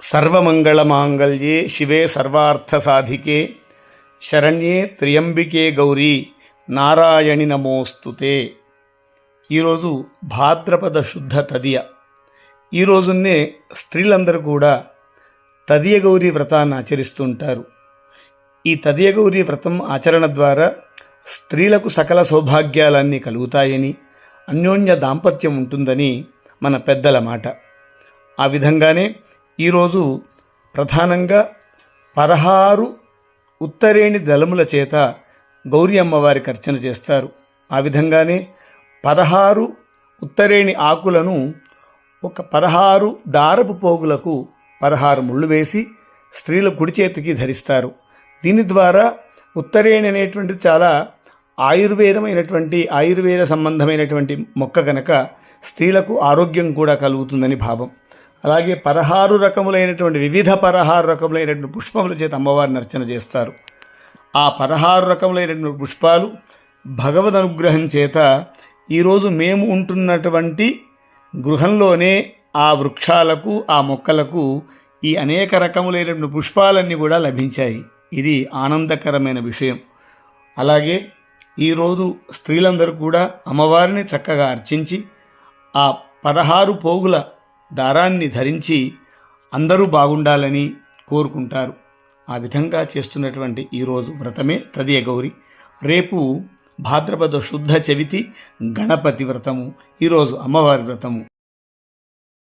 సర్వమంగళమాంగళ్యే శివే సర్వార్థసాధికే శరణ్యే త్ర్యంబికే గౌరీ నారాయణి నమోస్తుతే. ఈరోజు భాద్రపద శుద్ధ తదియ. ఈ రోజున్నే స్త్రీలందరూ కూడా తదియ గౌరీ వ్రతాన్ని ఆచరిస్తుంటారు. ఈ తదియ గౌరీ వ్రతం ఆచరణ ద్వారా స్త్రీలకు సకల సౌభాగ్యాలన్నీ కలుగుతాయని అన్యోన్య దాంపత్యం ఉంటుందని మన పెద్దల మాట. ఆ విధంగానే ఈరోజు ప్రధానంగా పదహారు ఉత్తరేణి దళముల చేత గౌరీ అమ్మవారికి అర్చన చేస్తారు. ఆ విధంగానే పదహారు ఉత్తరేణి ఆకులను ఒక పదహారు దారపు పోగులకు పదహారు ముళ్ళు వేసి స్త్రీల కుడి చేతికి ధరిస్తారు. దీని ద్వారా ఉత్తరేణి అనేటువంటిది చాలా ఆయుర్వేదమైనటువంటి ఆయుర్వేద సంబంధమైనటువంటి మొక్క కనుక స్త్రీలకు ఆరోగ్యం కూడా కలుగుతుందని భావం. అలాగే పదహారు రకములైనటువంటి వివిధ పదహారు రకములైనటువంటి పుష్పముల చేత అమ్మవారిని అర్చన చేస్తారు. ఆ పదహారు రకములైనటువంటి పుష్పాలు భగవద్ అనుగ్రహం చేత ఈరోజు మేము ఉంటున్నటువంటి గృహంలోనే ఆ వృక్షాలకు ఆ మొక్కలకు ఈ అనేక రకములైనటువంటి పుష్పాలన్నీ కూడా లభించాయి. ఇది ఆనందకరమైన విషయం. అలాగే ఈరోజు స్త్రీలందరూ కూడా అమ్మవారిని చక్కగా అర్చించి ఆ పదహారు పోగుల దారాన్ని ధరించి అందరూ బాగుండాలని కోరుకుంటారు. ఆ విధంగా చేస్తున్నటువంటి ఈరోజు వ్రతమే తదియ గౌరి. రేపు భాద్రపద శుద్ధ చవితి గణపతి వ్రతము. ఈరోజు అమ్మవారి వ్రతము.